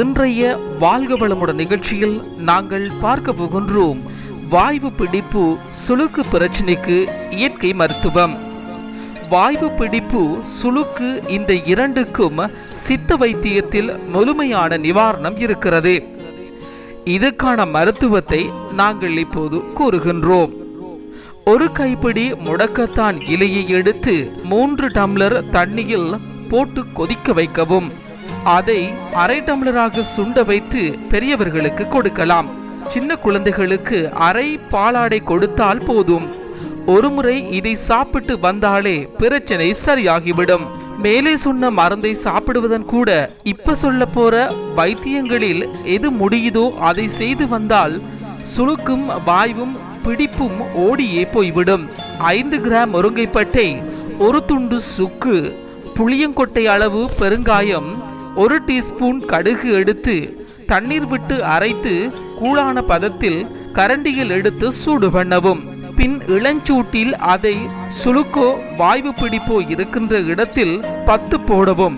இன்றைய வாழ்க வளமுடன் நிகழ்ச்சியில் நாங்கள் பார்க்க போகின்றோம் வாய்வு பிடிப்பு சுளுக்கு பிரச்சனைக்கு இயற்கை மருத்துவம். வாய்வு பிடிப்பு சுளுக்கு இந்த இரண்டுக்கும் சித்த வைத்தியத்தில் முழுமையான நிவாரணம் இருக்கிறது. இதுக்கான மருத்துவத்தை நாங்கள் இப்போது கூறுகின்றோம். ஒரு கைப்பிடி முடக்கத்தான் இலையை எடுத்து மூன்று டம்ளர் தண்ணியில் போட்டு கொதிக்க வைக்கவும். அதை அரை டம்ளராக சுண்ட வைத்து பெரியவர்களுக்கு கொடுக்கலாம். சின்ன குழந்தைகளுக்கு அரை பாலாடை கொடுத்தால் போதும். ஒருமுறை இதை சாப்பிட்டு வந்தாலே பிரச்சனை சரியாகிவிடும். மேலே சொன்ன மருந்தை சாப்பிடுவதன் கூட இப்ப சொல்ல போற வைத்தியங்களில் எது முடியுதோ அதை செய்து வந்தால் சுளுக்கும் வாய்வும் பிடிப்பும் ஓடியே போய்விடும். ஐந்து கிராம் முருங்கைப்பட்டை ஒரு துண்டு சுக்கு புளியங்கொட்டை அளவு பெருங்காயம் ஒரு டீஸ்பூன் கடுகு எடுத்து தண்ணீர் விட்டு அரைத்து கூழான பதத்தில் கரண்டியில் எடுத்து சூடு பண்ணவும். பின் இளஞ்சூட்டில் அதை சுளுக்கோ வாய்வு பிடிப்போ இருக்கின்ற இடத்தில் பத்து போடவும்.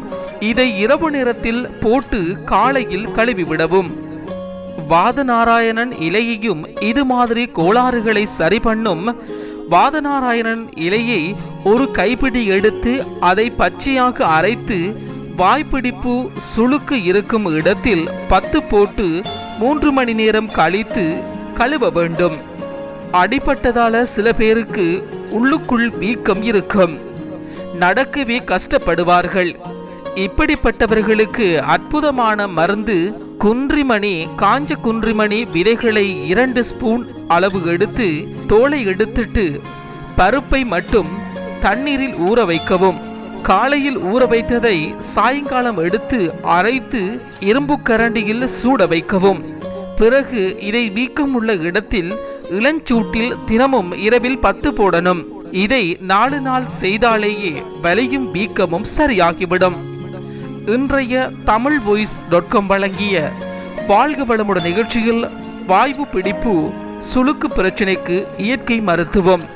இதை இரவு நேரத்தில் போட்டு காலையில் கழுவிவிடவும். வாதநாராயணன் இலையையும் இது மாதிரி கோளாறுகளை சரி பண்ணும் வாதநாராயணன் இலையை ஒரு கைப்பிடி எடுத்து அதை பச்சையாக அரைத்து வாய்ப்பிடிப்பு சுளுக்கு இருக்கும் இடத்தில் பத்து போட்டு மூன்று மணி நேரம் கழித்து கழுவ வேண்டும். அடிபட்டதால சில பேருக்கு உள்ளுக்குள் வீக்கம் இருக்கும். நடக்கவே கஷ்டப்படுவார்கள். இப்படிப்பட்டவர்களுக்கு அற்புதமான மருந்து குன்றிமணி காஞ்ச குன்றிமணி விதைகளை இரண்டு ஸ்பூன் அளவு எடுத்து தோலை எடுத்துட்டு பருப்பை மட்டும் தண்ணீரில் ஊற வைக்கவும். காலையில் ஊற வைத்ததை சாயங்காலம் எடுத்து அரைத்து இரும்பு கரண்டியில் சூட வைக்கவும். பிறகு இதை வீக்கம் உள்ள இடத்தில் இளஞ்சூட்டில் தினமும் இரவில் பத்து போடணும். இதை நாலு நாள் செய்தாலேயே வலியும் வீக்கமும் சரியாகிவிடும். இன்றைய தமிழ் வாய்ஸ் டாட் காம் வழங்கிய வாழ்க வளமுடன் நிகழ்ச்சியில் வாய்வு பிடிப்பு சுளுக்கு பிரச்சனைக்கு இயற்கை மருத்துவம்.